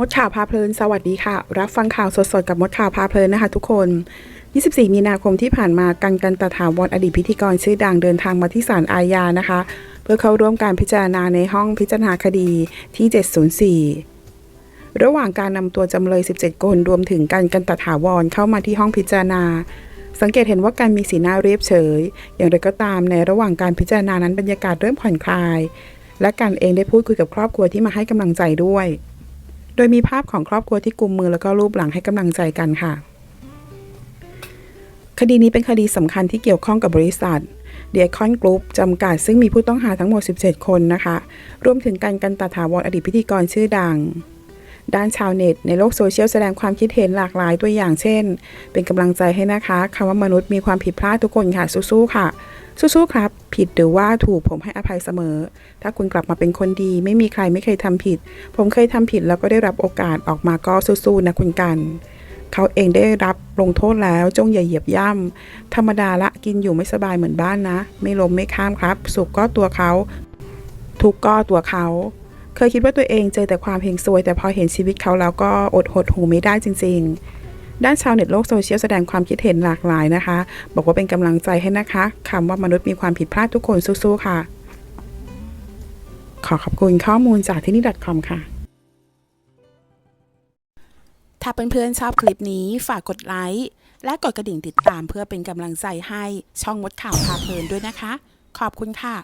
มดข่าวพาเพลิน สวัสดีค่ะ รับฟังข่าวสดๆ กับมดข่าวพาเพลินนะคะทุกคน 24 มีนาคมที่ผ่านมากันกันตถาวรอดีตพิธีกรชื่อดังเดินทางมาที่ศาลอาญานะคะ เพื่อเข้าร่วมการพิจารณาในห้องพิจารณาคดีที่ 704 ระหว่างการนำตัวจำเลย 17 คนรวมถึงกันกันตถาวรเข้ามาที่ห้องพิจารณา สังเกตเห็นว่าการมีสีหน้าเรียบเฉย อย่างไรก็ตามในระหว่างการพิจารณานั้นบรรยากาศเริ่มผ่อนคลาย และกันเองได้พูดคุยกับครอบครัวที่มาให้กำลังใจด้วย ดยมีภาพของครอบครัวที่กุมมือแล้วก็รูปหลังให้กำลังใจกันค่ะ คดีนี้เป็นคดีสำคัญที่เกี่ยวข้องกับบริษัทเดียคอนกรุ๊ปจำกัดซึ่งมีผู้ต้องหาทั้งหมด 17 คนนะคะ รวมถึงการกันตถาวรอดีตพิธีกรชื่อดัง ด้านชาวเน็ต ในโลกโซเชียลแสดงความคิดเห็นหลากหลายตัวอย่างเช่น เป็นกำลังใจให้นะคะคำว่ามนุษย์มีความผิดพลาดทุกคนค่ะสู้ๆค่ะ สู้ๆครับ ผิดหรือว่าถูกผมให้อภัยเสมอ ถ้าคุณกลับมาเป็นคนดี ไม่มีใครไม่เคยทำผิด ผมเคยทำผิดแล้วก็ได้รับโอกาสออกมาก็สู้ๆนะคุณกัน เขาเองได้รับลงโทษแล้วจงอย่าเหยียบย่ำธรรมดาละกินอยู่ไม่สบายเหมือนบ้านนะ ไม่ล้มไม่ข้ามครับ สุขก็ตัวเขา ทุกก็ตัวเขาเคยคิดว่าตัวเองเจอแต่ความเฮงซวย แต่พอเห็นชีวิตเขาแล้วก็อดหดหูไม่ได้จริง ๆ ด้านชาวเน็ตโลกโซเชียลแสดงความคิดเห็นหลากหลายนะคะ บอกว่าเป็นกำลังใจให้นะคะคำว่ามนุษย์มีความผิดพลาดทุกคนสู้ๆค่ะ ขอขอบคุณข้อมูลจากที่นี่ .com ค่ะ ถ้าเพื่อนๆชอบคลิปนี้ฝากกดไลค์และกดกระดิ่งติดตามเพื่อเป็นกำลังใจให้ช่องมดข่าวพาเพลินด้วยนะคะ ขอบคุณค่ะ